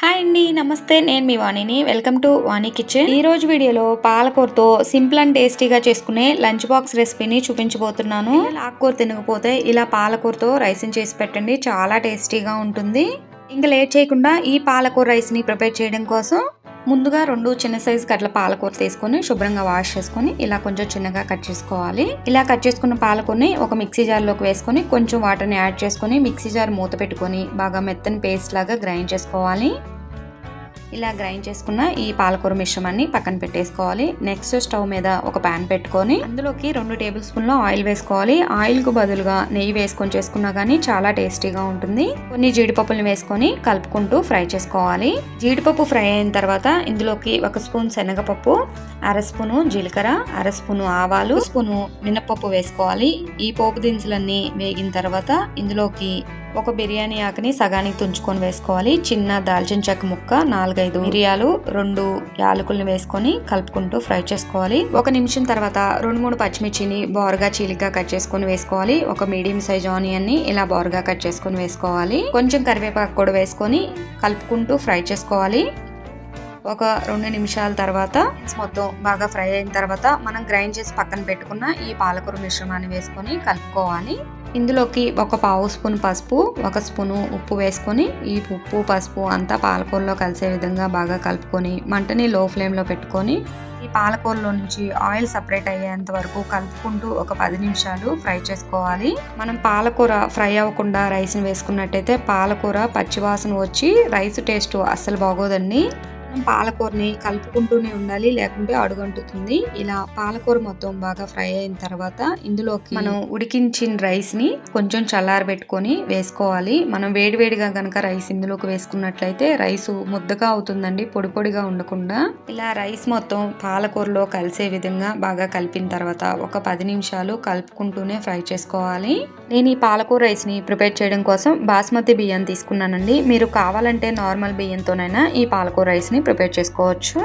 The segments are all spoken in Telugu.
హాయ్ అండి నమస్తే. నేను మీ వాణిని. వెల్కమ్ టు వాణి కిచెన్ ఈ రోజు వీడియోలో పాలకూరతో సింపుల్ అండ్ టేస్టీగా చేసుకునే లంచ్ బాక్స్ రెసిపీని చూపించబోతున్నాను. ఆకుకూర తినకపోతే ఇలా పాలకూరతో రైస్ని చేసి పెట్టండి. చాలా టేస్టీగా ఉంటుంది. ఇంకా లేట్ చేయకుండా ఈ పాలకూర రైస్ని ప్రిపేర్ చేయడం కోసం ముందుగా రెండు చిన్న సైజు కట్ల పాలకూర తీసుకొని శుభ్రంగా వాష్ చేసుకొని ఇలా కొంచెం చిన్నగా కట్ చేసుకోవాలి. ఇలా కట్ చేసుకున్న పాలకూరని ఒక మిక్సీ జార్లోకి వేసుకొని కొంచెం వాటర్ని యాడ్ చేసుకొని మిక్సీ జార్ మూత పెట్టుకొని బాగా మెత్తని పేస్ట్ లాగా గ్రైండ్ చేసుకోవాలి. ఇలా గ్రైండ్ చేసుకున్న ఈ పాలకూర మిశ్రమాన్ని పక్కన పెట్టేసుకోవాలి. నెక్స్ట్ స్టవ్ మీద ఒక ప్యాన్ పెట్టుకొని అందులోకి రెండు టేబుల్ స్పూన్లు ఆయిల్ వేసుకోవాలి. ఆయిల్కు బదులుగా నెయ్యి వేసుకొని చేసుకున్నా కానీ చాలా టేస్టీగా ఉంటుంది. కొన్ని జీడిపప్పులను వేసుకొని కలుపుకుంటూ ఫ్రై చేసుకోవాలి. జీడిపప్పు ఫ్రై అయిన తర్వాత ఇందులోకి ఒక స్పూన్ శనగపప్పు అర స్పూను జీలకర్ర అర స్పూను ఆవాలు స్పూను మినపప్పు వేసుకోవాలి. ఈ పోపు దినుసులన్నీ వేగిన తర్వాత ఇందులోకి ఒక బిర్యానీ ఆకుని సగానికి తుంచుకొని వేసుకోవాలి. చిన్న దాల్చిన చెక్క ముక్క నాలుగైదు మిరియాలు రెండు యాలకుల్ని వేసుకొని కలుపుకుంటూ ఫ్రై చేసుకోవాలి. ఒక నిమిషం తర్వాత రెండు మూడు పచ్చిమిర్చిని బోరగా చీలిగ్గా కట్ చేసుకొని వేసుకోవాలి. ఒక మీడియం సైజ్ ఆనియన్ని ఇలా బోరగా కట్ చేసుకొని వేసుకోవాలి. కొంచెం కరివేపాకు కూడా వేసుకొని కలుపుకుంటూ ఫ్రై చేసుకోవాలి. ఒక రెండు నిమిషాల తర్వాత మొత్తం బాగా ఫ్రై అయిన తర్వాత మనం గ్రైండ్ చేసి పక్కన పెట్టుకున్న ఈ పాలకూర మిశ్రమాన్ని వేసుకొని కలుపుకోవాలి. ఇందులోకి ఒక పావు స్పూన్ పసుపు ఒక స్పూను ఉప్పు వేసుకొని ఈ ఉప్పు పసుపు అంతా పాలకూరలో కలిసే విధంగా బాగా కలుపుకొని మంటని లో ఫ్లేమ్లో పెట్టుకొని ఈ పాలకూరలో నుంచి ఆయిల్ సపరేట్ అయ్యేంత వరకు కలుపుకుంటూ ఒక పది నిమిషాలు ఫ్రై చేసుకోవాలి. మనం పాలకూర ఫ్రై అవ్వకుండా రైస్ని వేసుకున్నట్టయితే పాలకూర పచ్చివాసన వచ్చి రైస్ టేస్ట్ అస్సలు బాగోదండి. పాలకూరని కలుపుకుంటూనే ఉండాలి లేకుంటే అడుగంటుతుంది. ఇలా పాలకూర మొత్తం బాగా ఫ్రై అయిన తర్వాత ఇందులోకి మనం ఉడికించిన రైస్ని కొంచెం చల్లారబెట్టుకొని వేసుకోవాలి. మనం వేడివేడిగా కనుక రైస్ ఇందులోకి వేసుకున్నట్లయితే రైస్ ముద్దగా అవుతుందండి పొడి పొడిగా ఉండకుండా. ఇలా రైస్ మొత్తం పాలకూరలో కలిసే విధంగా బాగా కలిపిన తర్వాత ఒక పది నిమిషాలు కలుపుకుంటూనే ఫ్రై చేసుకోవాలి. నేను ఈ పాలకూర రైస్ని ప్రిపేర్ చేయడం కోసం బాస్మతి బియ్యం తీసుకున్నానండి. మీరు కావాలంటే నార్మల్ బియ్యంతోనైనా ఈ పాలకూర రైస్ ని ప్రిపేర్ చేసుకోవచ్చు.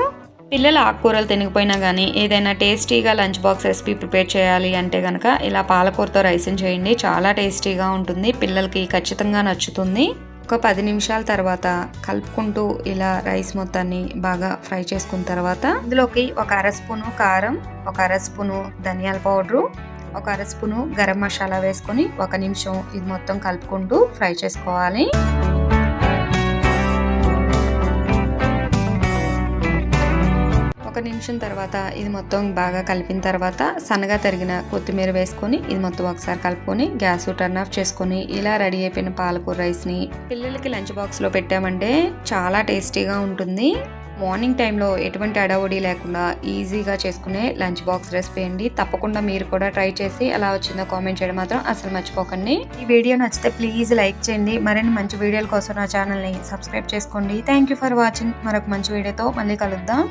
పిల్లలు ఆకుకూరలు తినకపోయినా కానీ ఏదైనా టేస్టీగా లంచ్ బాక్స్ రెసిపీ ప్రిపేర్ చేయాలి అంటే కనుక ఇలా పాలకూరతో రైస్ని చేయండి. చాలా టేస్టీగా ఉంటుంది. పిల్లలకి ఖచ్చితంగా నచ్చుతుంది. ఒక పది నిమిషాల తర్వాత కలుపుకుంటూ ఇలా రైస్ మొత్తాన్ని బాగా ఫ్రై చేసుకున్న తర్వాత ఇందులోకి ఒక అర స్పూను కారం ఒక అర స్పూను ధనియాల పౌడరు ఒక అర స్పూను గరం మసాలా వేసుకొని ఒక నిమిషం ఇది మొత్తం కలుపుకుంటూ ఫ్రై చేసుకోవాలి. ఒక నిమిషం తర్వాత ఇది మొత్తం బాగా కలిపిన తర్వాత సన్నగా తరిగిన కొత్తిమీర వేసుకొని ఇది మొత్తం ఒకసారి కలుపుకొని గ్యాస్ టర్న్ ఆఫ్ చేసుకొని ఇలా రెడీ అయిపోయిన పాలకూర రైస్ని పిల్లలకి లంచ్ బాక్స్లో పెట్టామంటే చాలా టేస్టీగా ఉంటుంది. మార్నింగ్ టైంలో ఎటువంటి అడవడి లేకుండా ఈజీగా చేసుకునే లంచ్ బాక్స్ రెసిపీ అండి. తప్పకుండా మీరు కూడా ట్రై చేసి ఎలా వచ్చిందో కామెంట్ చేయడం మాత్రం అసలు మర్చిపోకండి. ఈ వీడియో నచ్చితే ప్లీజ్ లైక్ చేయండి. మరిన్ని మంచి వీడియోల కోసం నా ఛానల్ని సబ్స్క్రైబ్ చేసుకోండి. థ్యాంక్ యూ ఫర్ వాచింగ్ మరొక మంచి వీడియోతో మళ్ళీ కలుద్దాం.